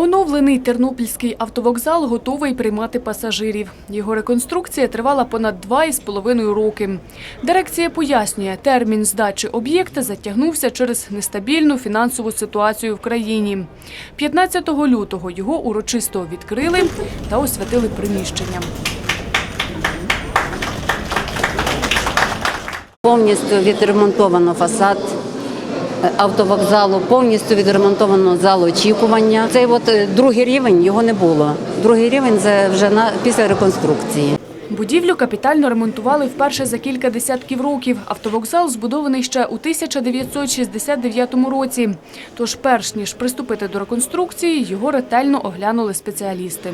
Оновлений тернопільський автовокзал готовий приймати пасажирів. Його реконструкція тривала понад два із половиною роки. Дирекція пояснює, термін здачі об'єкта затягнувся через нестабільну фінансову ситуацію в країні. 15 лютого його урочисто відкрили та освятили приміщенням. Повністю відремонтовано фасад автовокзалу, повністю відремонтовано зал очікування. Цей от е, другий рівень його не було. Другий рівень це вже на після реконструкції. Будівлю капітально ремонтували вперше за кілька десятків років. Автовокзал збудований ще у 1969 році. Тож, перш ніж приступити до реконструкції, його ретельно оглянули спеціалісти.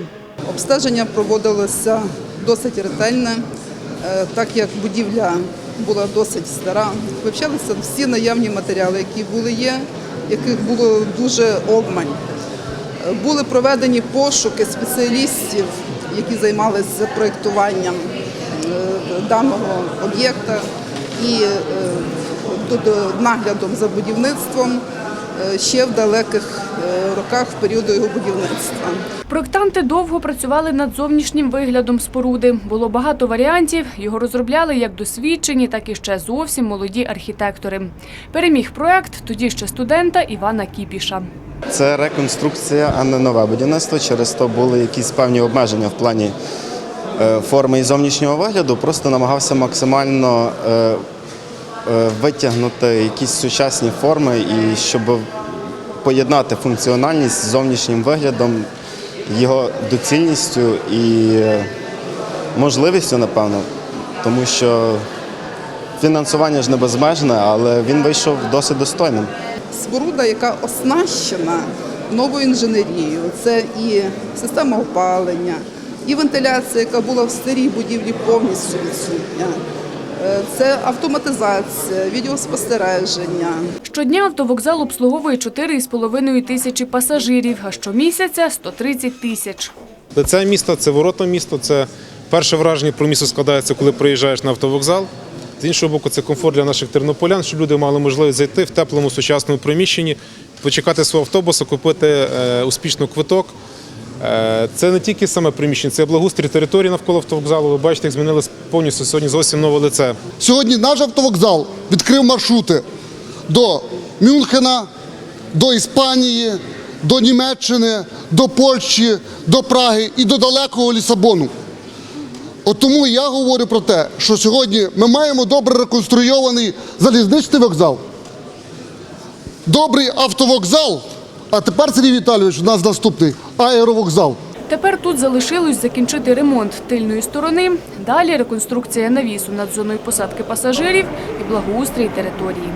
Обстеження проводилося досить ретельне, е, так як будівля була досить стара. Вивчалися всі наявні матеріали, які були є, яких було дуже обмань. Були проведені пошуки спеціалістів, які займалися проєктуванням е, даного об'єкта і е, е, наглядом за будівництвом ще в далеких е, роках в періоду його будівництва. Проектанти довго працювали над зовнішнім виглядом споруди. Було багато варіантів. Його розробляли як досвідчені, так і ще зовсім молоді архітектори. Переміг проект тоді ще студента Івана Кіпіша. Це реконструкція, а не нове будівництво. Через то були якісь певні обмеження в плані е, форми і зовнішнього вигляду. Просто намагався максимально е, е, витягнути якісь сучасні форми і щоб поєднати функціональність з зовнішнім виглядом, його доцільністю і е, можливістю, напевно, тому що фінансування ж не безмежне, але він вийшов досить достойним. споруда, яка оснащена новою інженерією. Це і система опалення, і вентиляція, яка була в старій будівлі повністю відсутня. Е, Це автоматизація, відеоспостереження. Щодня автовокзал обслуговує 4,5 тисячі пасажирів, а щомісяця – 130 тисяч. Лице міста це ворота міста. Це перше враження про місто складається, коли приїжджаєш на автовокзал. З іншого боку, це комфорт для наших тернополян, щоб люди мали можливість зайти в теплому сучасному приміщенні, почекати свого автобуса, купити е, успішно квиток. Е, Це не тільки саме приміщення, це благоустрій території навколо автовокзалу. Ви бачите, як змінилось повністю сьогодні зовсім нове лице. Сьогодні наш автовокзал відкрив маршрути до Мюнхена, до Іспанії, до Німеччини, до Польщі, до Праги і до далекого Лісабону. От тому я говорю про те, що сьогодні ми маємо добре реконструйований залізничний вокзал, добрий автовокзал, а тепер, Сергій Віталійович, у нас наступний аеровокзал. Тепер тут залишилось закінчити ремонт тильної сторони, далі реконструкція навісу над зоною посадки пасажирів і благоустрій території.